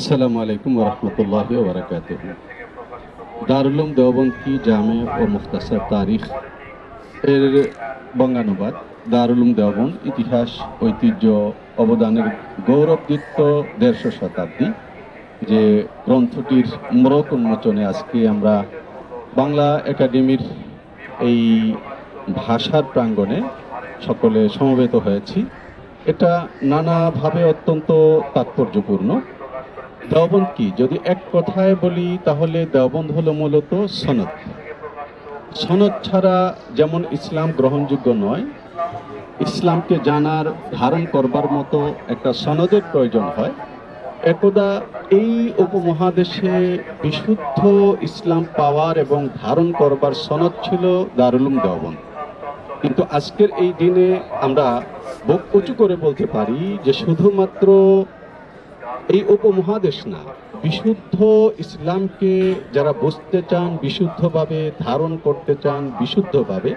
আসসালামু আলাইকুম ওরহমতুল্লাহ ওবরাকাত দারুলুম দেওবন্দি জামে ও মুখতাসার তারিখ এর বঙ্গানুবাদ। দারুলুম দেওবন্দ ইতিহাস, ঐতিহ্য, অবদানের গৌরবদীপ্ত দেড়শো শতাব্দী, যে গ্রন্থটির মোড়ক উন্মোচনে আজকে আমরা বাংলা একাডেমির এই ভাষার প্রাঙ্গণে সকলে সমবেত হয়েছি। এটা নানাভাবে অত্যন্ত তাৎপর্যপূর্ণ। দেওবন্দ কি? যদি এক কথায় বলি, তাহলে দেওবন্দ হলো মূলত সনদ। সনদ ছাড়া যেমন ইসলাম গ্রহণযোগ্য নয়, ইসলামকে জানার, ধারণ করবার মতো একটা সনদের প্রয়োজন হয়। একদা এই উপমহাদেশে বিশুদ্ধ ইসলাম পাওয়ার এবং ধারণ করবার সনদ ছিল দারুলুম দেওবন্দ। কিন্তু আজকের এই দিনে আমরা বুক উঁচু করে বলতে পারি যে শুধুমাত্র এই উপমহাদেশ না। বিশুদ্ধ ইসলামকে যারা বুঝতে চান, বিশুদ্ধভাবে ধারণ করতে চান, বিশুদ্ধভাবে,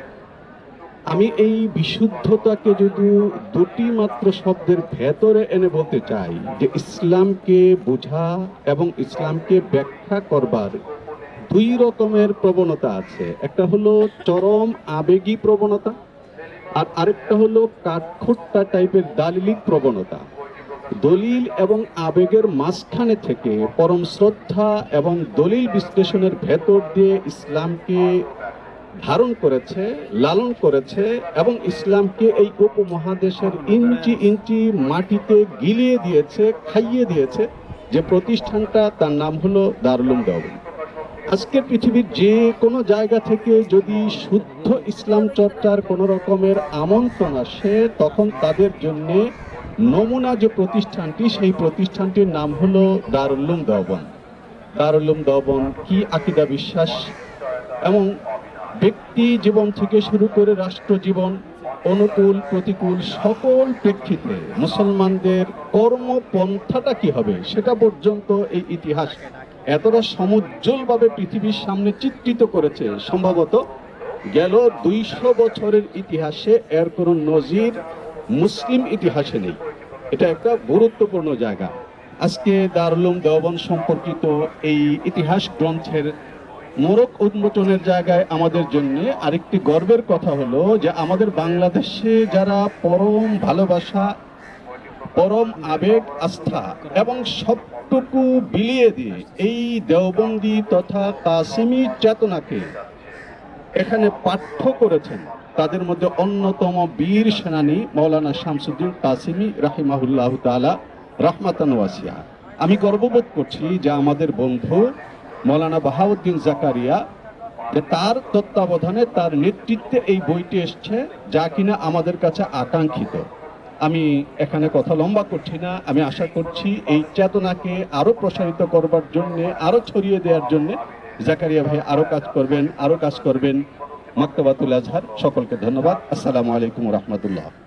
আমি এই বিশুদ্ধতাকে যদি দুটি মাত্র শব্দের ভেতরে এনে বলতে চাই যে ইসলামকে বোঝা এবং ইসলামকে ব্যাখ্যা করবার দুই রকমের প্রবণতা আছে। একটা হলো চরম আবেগী প্রবণতা আর আরেকটা হলো কাঠখোট্টা টাইপের দালিলিক প্রবণতা। দলিল এবং আবেগের মাঝখানে থেকে পরম শ্রদ্ধা এবং দলিল বিশ্লেষণের ভেতর দিয়ে ইসলামকে ধারণ করেছে, লালন করেছে এবং ইসলামকে এই উপমহাদেশের ইঞ্চি ইঞ্চি মাটিতে গিলিয়ে দিয়েছে, খাইয়ে দিয়েছে। যে প্রতিষ্ঠানটা তার নাম হলো দারুলুম দেওবন্দ। আজকের পৃথিবীর যে কোনো জায়গা থেকে যদি শুদ্ধ ইসলাম চর্চার কোনো রকমের আমন্ত্রণ আসে, তখন তাদের জন্যে নমুনা যে প্রতিষ্ঠানটি, সেই প্রতিষ্ঠানটির নাম হলো দারুল্লুম দেওবন দারুল্লুম দেওবন কি আকিদা বিশ্বাস? এবং ব্যক্তি জীবন থেকে শুরু করে রাষ্ট্র জীবন, অনুকূল, প্রতিকূল সকল প্রেক্ষিতে মুসলমানদের কর্মপন্থাটা কি হবে, সেটা পর্যন্ত এই ইতিহাস এতটা সমুজ্জ্বলভাবে পৃথিবীর সামনে চিত্রিত করেছে। সম্ভবত গেল দুইশো বছরের ইতিহাসে এর কোনো নজির মুসলিম ইতিহাসে নেই। এটা একটা গুরুত্বপূর্ণ জায়গা। আজকে দারুলুম দেওবন সম্পর্কিত এই ইতিহাস গ্রন্থের মোরক উন্মোচনের জায়গায় আমাদের জন্য আরেকটি গর্বের কথা হলো যে আমাদের বাংলাদেশে যারা পরম ভালোবাসা, পরম আবেগ, আস্থা এবং সবটুকু বিলিয়ে দিয়ে এই দেওবন্দি তথা কাসিমি চেতনাকে এখানে পাঠ্য করেছেন তাদের মধ্যে অন্যতম বীর সেনানী মৌলানা শামসুদ্দিন কাসিমি রাহিমাহুল্লাহ তালা রহমাতান ওয়াসিয়া। আমি গর্ববোধ করছি যে আমাদের বন্ধু মৌলানা বাহাউদ্দিন জাকারিয়া, যে তার তত্ত্বাবধানে তার নেতৃত্বে এই বইটি এসছে যা কিনা আমাদের কাছে আকাঙ্ক্ষিত। আমি এখানে কথা লম্বা করছি না, আমি আশা করছি এই চেতনাকে আরও প্রসারিত করবার জন্য আরও ছড়িয়ে দেওয়ার জন্যে জাকারিয়া ভাই আরও কাজ করবেন আরও কাজ করবেন। মক্তবাতুল আজহার সকলকে ধন্যবাদ। আসসালামু আলাইকুম রহমতুল্লাহ।